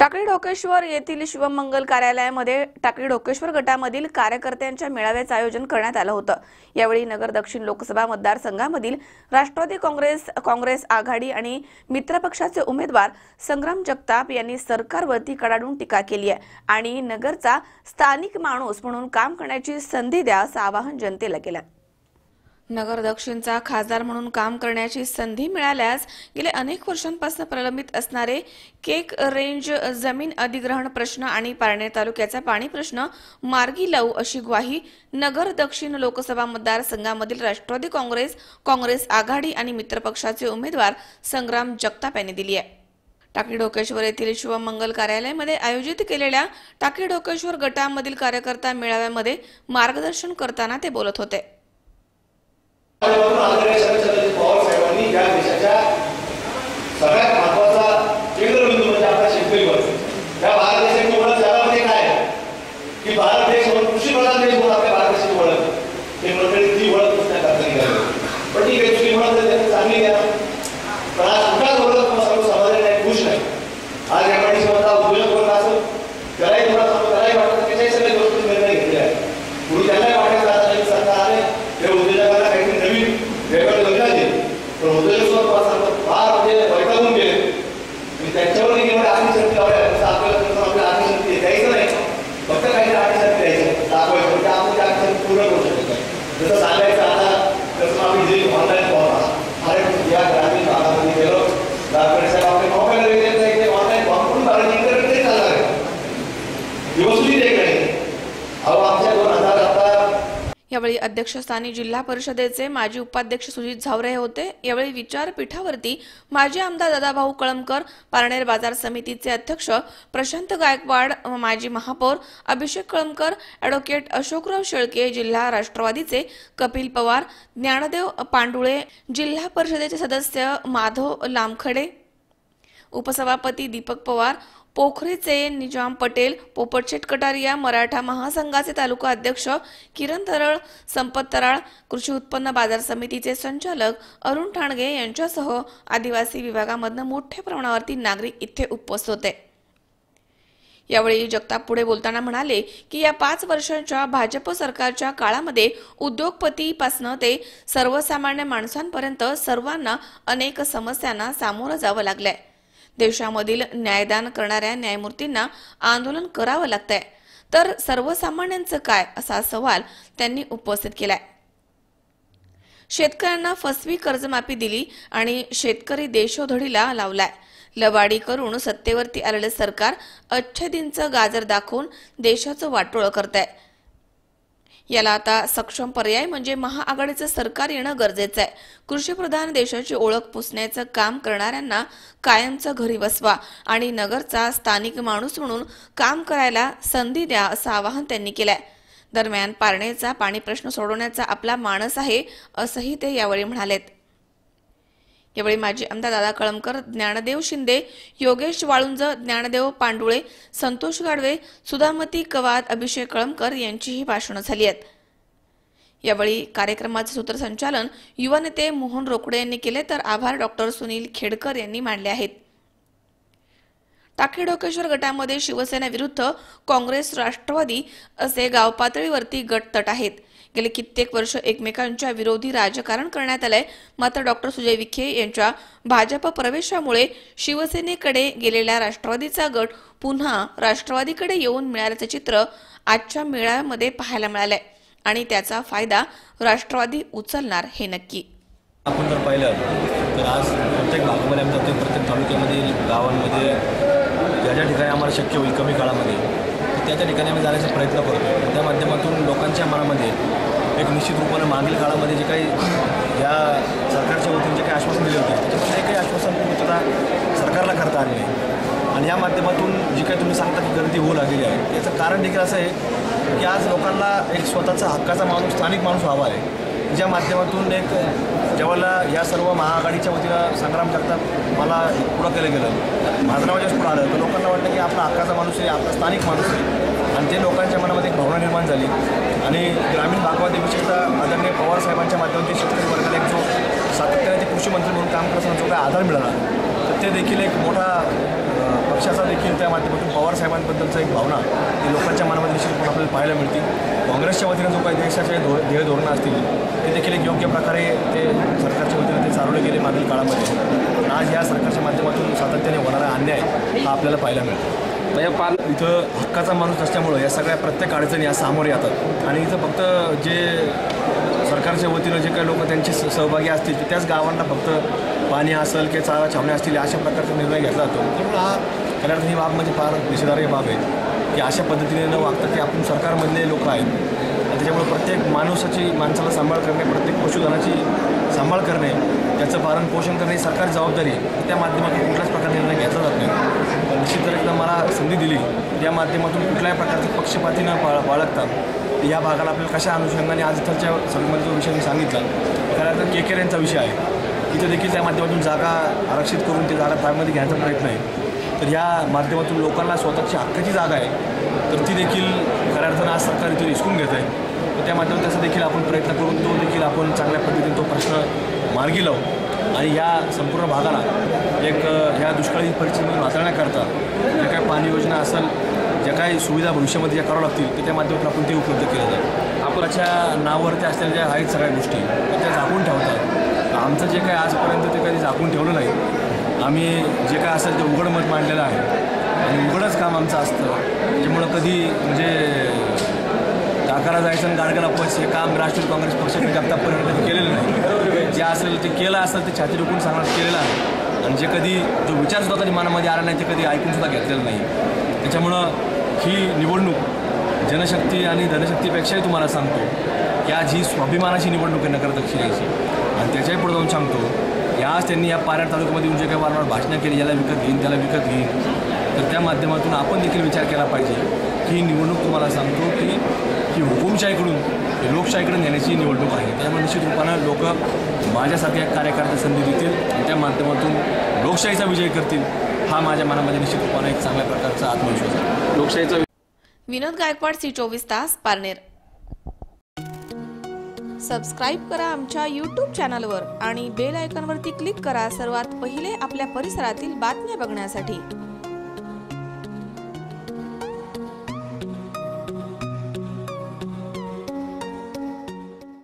टाकळी ढोकेश्वर येथील शिवमंगल कार्यालयामध्ये टाकळी ढोकेश्वर गटामधील कार्यकर्त्यांच्या मेळाव्याचं आयोजन करण्यात आलं होतं यावेळी नगर दक्षिण लोकसभा मतदारसंघामधील राष्ट्रवादी काँग्रेस काँग्रेस आघाडी आणि मित्रपक्षाचे उमेदवार संग्राम जगताप यांनी सरकारवरती कडाडून टीका केली आहे आणि नगरचा स्थानिक माणूस म्हणून काम करण्याची संधी द्या असं आवाहन जनतेला केलं आहे. नगर दक्षिणचा खासदार म्हणून काम करण्याची संधी मिळाल्यास गेले अनेक वर्षांपासून प्रलंबित असणारे केक रेंज जमीन अधिग्रहण प्रश्न आणि पारनेर तालुक्याचा पाणी प्रश्न मार्गी लावू अशी ग्वाही नगर दक्षिण लोकसभा मतदारसंघामधील राष्ट्रवादी काँग्रेस काँग्रेस आघाडी आणि मित्रपक्षाचे उमेदवार संग्राम जगताप यांनी दिली आहे. टाकळी ढोकेश्वर येथील शिवमंगल कार्यालयामध्ये आयोजित केलेल्या टाकळी ढोकेश्वर गटामधील कार्यकर्ता मेळाव्यामध्ये मार्गदर्शन करताना ते बोलत होते. माध्यमातून आदरणीय शरदचंद्रजी पवार साहेबांनी या देशाच्या सगळ्यात महत्त्वाचा केंद्रबिंदू म्हणजे आपला शेतकरी वर्ग या भारत देशाची ओळख जगामध्ये काय आहे की भारत देश म्हणून कृषी प्रधान देश म्हणून आपल्या भारत देशाची ओळख ते मंडळी ती ओळख पुसण्याकरता निघाली पण ठीक आहे तुझी ओळख जर त्यांनी चांगली घ्या पण आज कुठलाच वर्ग सर्व समाजाने काही खुश नाही आज या पाठीशी माझा उद्योजक वर्ग असेल त्यालाही थोडा त्यालाही वाटतं त्याच्याही सगळ्या गोष्टी निर्णय घेतले आहेत पूर्वी त्यांनाही वाटायचं आता नवीन सरकार आले ते उद्योजकांना काहीतरी नवीन वेगळं योजना देईल पण उद्योजक स्वतः सांगतात फार म्हणजे वैतागून गेले आणि त्यांच्यावर देखील एवढ्या आर्थिक शक्ती लावल्या जसं आपल्याला नंतर आपल्या आर्थिक शक्ती द्यायचं नाही फक्त काहीतरी आर्थिक शक्ती द्यायचं दाखवायचं म्हणजे आपण त्या आर्थिक शक्ती पूर्ण करू शकत नाही जसं सांगायचं आता जसं आम्ही जे ऑनलाईन फॉर्म अरे या ग्रामीण भागामध्ये गेलो दाखवायचं साहेब आपले मोबाईल वगैरे नाही ते ऑनलाईन फॉर्म करून भरायचे इंटरनेट तरी चालणार आहे ही वसुली देत नाही अहो आमच्या दोन हजार आता यावेळी अध्यक्षस्थानी जिल्हा परिषदेचे माजी उपाध्यक्ष सुजित झावरे हे होते. यावेळी विचारपीठावरती माजी आमदार दादाभाऊ कळमकर पारनेर बाजार समितीचे अध्यक्ष प्रशांत गायकवाड माजी महापौर अभिषेक कळमकर ॲडव्होकेट अशोकराव शेळके जिल्हा राष्ट्रवादीचे कपिल पवार ज्ञानदेव पांडुळे जिल्हा परिषदेचे सदस्य माधव लामखडे उपसभापती दीपक पवार पोखरेचे निजाम पटेल पोपटशेट कटारिया मराठा महासंघाचे तालुका अध्यक्ष किरण तरळ संपत तराळ कृषी उत्पन्न बाजार समितीचे संचालक अरुण ठाणगे यांच्यासह आदिवासी विभागामधनं मोठ्या प्रमाणावरती नागरिक इथे उपस्थित होते. यावेळी जगताप पुढे बोलताना म्हणाले की या पाच वर्षांच्या भाजप सरकारच्या काळामध्ये उद्योगपतीपासनं ते सर्वसामान्य माणसांपर्यंत सर्वांना अनेक समस्यांना सामोरं जावं लागलंय. देशामधील न्यायदान करणाऱ्या न्यायमूर्तींना आंदोलन करावं लागतंय. तर सर्वसामान्यांचं काय असा सवाल त्यांनी उपस्थित केलाय. शेतकऱ्यांना फसवी कर्जमाफी दिली आणि शेतकरी देशोधडीला लावलाय. लबाडी करून सत्तेवरती आलेलं सरकार अच्छेदींचं गाजर दाखवून देशाचं वाटोळं करत आहे याला आता सक्षम पर्याय म्हणजे महाआघाडीचं सरकार येणं गरजेचं आहे. कृषीप्रधान देशाची ओळख पुसण्याचं काम करणाऱ्यांना कायमचं घरी बसवा आणि नगरचा स्थानिक माणूस म्हणून काम करायला संधी द्या असं आवाहन त्यांनी केलंय. दरम्यान पारणेचा पाणी प्रश्न सोडवण्याचा आपला मानस आहे असंही ते यावेळी म्हणालेत. यावेळी माजी आमदार दादा कळमकर ज्ञानदेव शिंदे योगेश वाळुंज ज्ञानदेव पांडुळे संतोष गाडवे सुधामती कवाद अभिषेक कळमकर यांचीही भाषणं झाली आहेत. यावेळी कार्यक्रमाचे सूत्रसंचालन युवा नेते मोहन रोकडे यांनी केले तर आभार डॉक्टर सुनील खेडकर यांनी मांडले आहेत. टाकळी डोकेश्वर गटामध्ये शिवसेना विरुद्ध काँग्रेस राष्ट्रवादी असे गाव पातळीवरती गट तट आहेत. गेले कित्येक वर्ष एकमेकांच्या विरोधी राजकारण करण्यात आलंय. मात्र डॉक्टर सुजय विखे यांच्या भाजप प्रवेशामुळे शिवसेनेकडे गेलेल्या राष्ट्रवादीचा गट पुन्हा राष्ट्रवादीकडे येऊन मिळाल्याचं चित्र आजच्या मेळाव्यामध्ये पाहायला मिळालंय आणि त्याचा फायदा राष्ट्रवादी उचलणार हे नक्की. आपण जर पाहिलं तर आज प्रत्येक भागामध्ये आम्ही प्रत्येक तालुक्यामध्ये गावांमध्ये. ज्या ज्या ठिकाणी आम्हाला शक्य होईल कमी काळामध्ये त्या त्या ठिकाणी आम्ही जाण्याचा प्रयत्न करतो त्या माध्यमातून लोकांच्या मनामध्ये एक निश्चित रूपानं मागील काळामध्ये जे काही या सरकारच्या वतीने जे काही आश्वासन दिले होते त्याच्यामध्ये काही आश्वासन पूर्तता सरकारला करता आले नाही. आणि या माध्यमातून जी काही तुम्ही सांगता की गर्दी होऊ लागलेली आहे याचं कारण देखील असं आहे की आज लोकांना एक स्वतःचा हक्काचा माणूस स्थानिक माणूस हवा आहे. ज्या माध्यमातून एक ज्यावेळेला या सर्व महाआघाडीच्या वतीनं संग्राम करतात मला पुढं केलं गेलं. माझं नाव जेव्हा पुढं आलं तर लोकांना वाटलं की आपला हक्काचा माणूस आहे आपला स्थानिक माणूस आहे. आणि ते लोकांच्या मनामध्ये एक भावना निर्माण झाली. आणि ग्रामीण भागामध्ये विशेषतः आदरणीय पवार साहेबांच्या माध्यमातून शेतकरी वर्गाला एक जो सातत्याने ते कृषी मंत्री म्हणून काम करताना जो काही आधार मिळाला तर ते देखील एक मोठा पक्षाचा देखील त्या माध्यमातून पवार साहेबांबद्दलचा एक भावना ती लोकांच्या मनामध्ये निश्चितपणे आपल्याला पाहायला मिळते काँग्रेसच्या वतीनं जो काही देशाचे धो ध्येय धोरणं असतील ते देखील एक योग्य प्रकारे ते सरकारच्या वतीनं ते चालवले गेले मागील काळामध्ये. आज या सरकारच्या माध्यमातून सातत्याने होणारा अन्याय हा आपल्याला पाहायला मिळतो. म्हणजे पाल इथं हक्काचा माणूस असल्यामुळं या सगळ्या प्रत्येक अडचणी या सामोरे येतात. आणि इथं फक्त जे सरकारच्या वतीनं जे काही लोक त्यांचे स- सहभागी असतील ते त्याच गावांना फक्त पाणी असेल किंवा चारा छावण्या असतील अशा प्रकारचा निर्णय घेतला जातो. त्यामुळे हा खऱ्या अर्थाने ही बाब म्हणजे फार निषेधार्ह बाब आहे. की अशा पद्धतीने न वागता की आपण सरकारमधले लोक आहेत. आणि त्याच्यामुळे प्रत्येक माणसाची माणसाला सांभाळ करणे प्रत्येक पशुधनाची सांभाळ करणे त्याचं पालन पोषण करणे ही सरकारची जबाबदारी आहे. त्या माध्यमातून कुठल्याच प्रकारे निर्णय घेतला जात नाही पण निश्चित जर एकदा मला संधी दिली या माध्यमातून कुठल्याही प्रकारचे पक्षपाती न बाळ बाळगता या भागाला आपल्याला कशा अनुषंगाने आज इथलच्या सभेमध्ये जो विषय मी सांगितला खऱ्या के केकेर यांचा विषय आहे. इथं देखील त्या माध्यमातून जागा आरक्षित करून ती जागा ताब्यामध्ये घ्यायचा प्रयत्न आहे. तर या माध्यमातून लोकांना स्वतःची हक्काची जागा आहे तर ती देखील खऱ्या अर्थानं आज सरकार इथून हिसकून घेत आहे. तर त्या माध्यमातून त्याचा देखील आपण प्रयत्न करून तो देखील आपण चांगल्या पद्धतीने तो प्रश्न मार्गी लावू. आणि या संपूर्ण भागाला एक ज्या दुष्काळी परिस्थितीमध्ये हाताळण्याकरता ज्या काय पाणी योजना असेल ज्या काही सुविधा भविष्यामध्ये ज्या करावं लागतील त्या माध्यमातून आपण ते उपलब्ध केलं जाईल. आपल्याच्या नावावरती असलेल्या ज्या आहेत सगळ्या गोष्टी त्या झाकून ठेवतात. आमचं जे काही आजपर्यंत ते कधी झाकून ठेवलं नाही. आम्ही जे काय असेल ते उघड मत मांडलेलं आहे. आणि उघडच काम आमचं असतं. त्याच्यामुळं कधी म्हणजे टाकाला जायचं आणि गाडगाला पैसे हे काम राष्ट्रीय काँग्रेस पक्षाने आतापर्यंत केलेलं नाही. जे असेल ते केलं असेल ते छाती रोखून सांगण्यात केलेलं आहे. आणि जे कधी जो विचारसुद्धा कधी मनामध्ये आला नाही ते कधी ऐकूनसुद्धा घेतलेलं नाही. त्याच्यामुळं ही निवडणूक जनशक्ती आणि धनशक्तीपेक्षाही तुम्हाला सांगतो की आज ही स्वाभिमानाची निवडणूक आहे नगर दक्षिणेची आणि त्याच्याही पुढे जाऊन सांगतो याच त्यांनी या पारड तालुक्यामध्ये येऊन जे काही वारंवार भाषणं केली याला विकत घेईन त्याला विकत घेईन तर त्या माध्यमातून आपण देखील विचार केला पाहिजे की ही निवडणूक तुम्हाला सांगतो की ही हुकुमशाहीकडून लोकशाहीकडून लोकशाहीकडे नेण्याची निवडणूक आहे. त्यामुळे निश्चित रूपानं लोक माझ्यासारख्या कार्यकर्ते संधी देतील त्या माध्यमातून लोकशाहीचा विजय करतील हा माझ्या मनामध्ये निश्चितपणे एक चांगल्या प्रकारचा आत्मविश्वास आहे. लोकशाहीचा विनोद गायकवाड सी चोवीस तास पारनेर. सबस्क्राईब करा आमच्या यूट्यूब चॅनलवर आणि बेल आयकॉनवरती क्लिक करा सर्वात पहिले आपल्या परिसरातील बातम्या बघण्यासाठी.